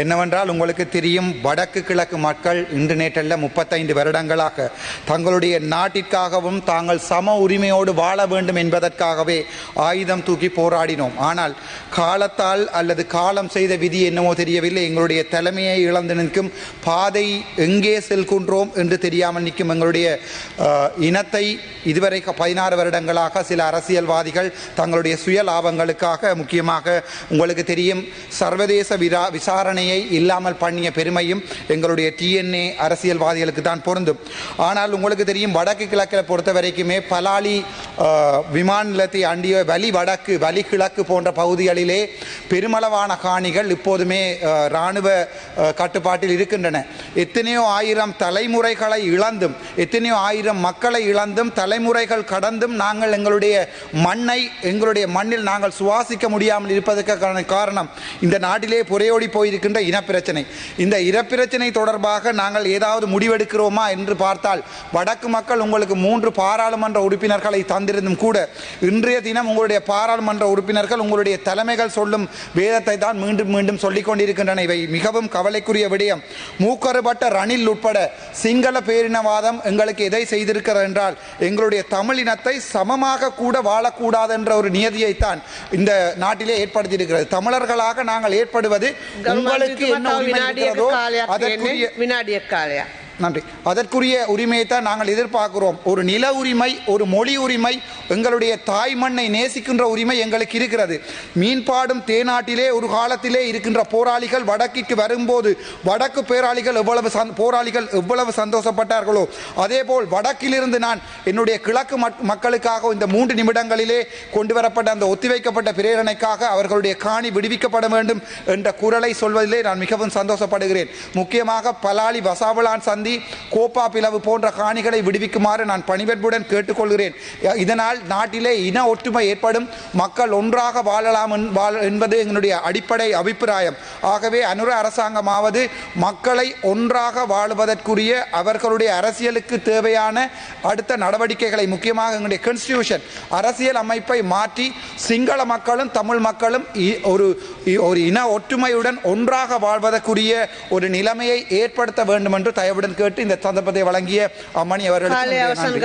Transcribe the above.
என்னவென்றால் உங்களுக்கு தெரியும் வடக்கு கிழக்கு மக்கள் இன்று நேற்றல்ல முப்பத்தைந்து வருடங்களாக தங்களுடைய நாட்டிற்காகவும் தாங்கள் சம உரிமையோடு வாழ வேண்டும் என்பதற்காகவே ஆயுதம் தூக்கி போராடினோம். ஆனால் காலத்தால் அல்லது காலம் செய்த விதி என்னவோ தெரியவில்லை. எங்களுடைய தலைமையை இழந்து நிற்கும் பாதை எங்கே செல்கின்றோம் என்று தெரியாமல் நிற்கும் எங்களுடைய இனத்தை இதுவரை பதினாறு வருடங்களாக சில அரசியல்வாதிகள் தங்களுடைய சுய லாபங்களுக்காக முக்கியமாக உங்களுக்கு தெரியும் சர்வதேச விரா பணியை இல்லாமல் பண்ணிய பெருமையும் எங்களுடைய டிஎன்ஏ அரசியல்வாதிகளுக்கு தான் பொருந்தும். ஆனால் உங்களுக்கு தெரியும் வடக்கு கிழக்கில் பொறுத்த வரைக்குமே பலாலி விமான நிலையத்தை அண்டிய வலி வடக்கு வலி கிழக்கு போன்ற பகுதிகளிலே பெருமளவான காணிகள் இப்போதுமே இராணுவ கட்டுப்பாட்டில் இருக்கின்றன. எத்தனையோ ஆயிரம் தலைமுறைகளை இழந்தும் எத்தனையோ ஆயிரம் மக்களை இழந்தும் தலைமுறைகள் கடந்தும் நாங்கள் எங்களுடைய மண்ணை எங்களுடைய மண்ணில் நாங்கள் சுவாசிக்க முடியாமல் இருப்பதற்கான காரணம் இந்த நாட்டிலே புரையோடி போயிருக்கின்ற இனப்பிரச்சனை. இந்த இனப்பிரச்சனை தொடர்பாக நாங்கள் ஏதாவது முடிவெடுக்கிறோமா என்று பார்த்தால் வடக்கு மக்கள் உங்களுக்கு மூன்று பாராளுமன்ற உறுப்பினர்களை தந்திருந்தும் கூட இன்றைய தினம் உங்களுடைய பாராளுமன்ற உறுப்பினர்கள் உங்களுடைய தலைமைகள் சொல்லும் வேதத்தை தான் மீண்டும் மீண்டும் சொல்லிக் கொண்டிருக்கின்றன இவை மிகவும் கவலைக்குரிய விடயம். வேறுபட்ட ரணில் உட்பட சிங்கள பேரினவாதம் எங்களுக்கு எதை செய்திருக்கிறது என்றால் எங்களுடைய தமிழினத்தை சமமாக கூட வாழக்கூடாது என்ற ஒரு நியதியைத்தான் இந்த நாட்டிலே ஏற்படுத்தியிருக்கிறது. தமிழர்களாக நாங்கள் ஏற்படுவது உங்களுக்கு என்ன உரிமை இருக்கிறதோ அதற்குரிய வினாடிய காலையா? நன்றி. அதற்குரிய உரிமையை தான் நாங்கள் எதிர்பார்க்கிறோம். ஒரு நில உரிமை ஒரு மொழி உரிமை எங்களுடைய தாய் மண்ணை நேசிக்கின்ற உரிமை எங்களுக்கு இருக்கிறது. மீன்பாடும் தேநாட்டிலே ஒரு காலத்திலே இருக்கின்ற போராளிகள் வடக்கிற்கு வரும்போது வடக்கு போராளிகள் எவ்வளவு சந்- போராளிகள் எவ்வளவு சந்தோஷப்பட்டார்களோ அதேபோல் வடக்கிலிருந்து நான் என்னுடைய கிழக்கு மக்- மக்களுக்காக இந்த மூன்று நிமிடங்களிலே கொண்டு வரப்பட்ட அந்த ஒத்திவைக்கப்பட்ட பிரேரணைக்காக அவர்களுடைய காணி விடுவிக்கப்பட வேண்டும் என்ற குரலை சொல்வதிலே நான் மிகவும் சந்தோஷப்படுகிறேன். முக்கியமாக பலாலி வசாவலான் சந்த் கோப்பா பிளவு போன்ற காணிகளை விடுவிக்குமாறு நான் பணிவன்புடன் கேட்டுக்கொள்கிறேன். இதனால் நாட்டிலே இன ஒற்றுமை ஏற்படும். மக்கள் ஒன்றாக வாழலாம் வாழ- என்பது எங்களுடைய அடிப்படை அபிப்பிராயம். ஆகவே அனுர அரசாங்கமாவது மக்களை ஒன்றாக வாழுவதற்குரிய அவர்களுடைய அரசியலுக்கு தேவையான அடுத்த நடவடிக்கைகளை முக்கியமாக எங்களுடைய கன்ஸ்டியூஷன் அரசியல் அமைப்பை மாற்றி சிங்கள மக்களும் தமிழ் மக்களும் ஒரு இ- ஒரு இன ஒற்றுமையுடன் ஒன்றாக வாழ்வதற்குரிய ஒரு நிலைமையை ஏற்படுத்த வேண்டும் என்று தயவுடன் கேட்டு இந்த சந்தர்ப்பத்தை வழங்கிய அம்மணி அவர்களுக்கு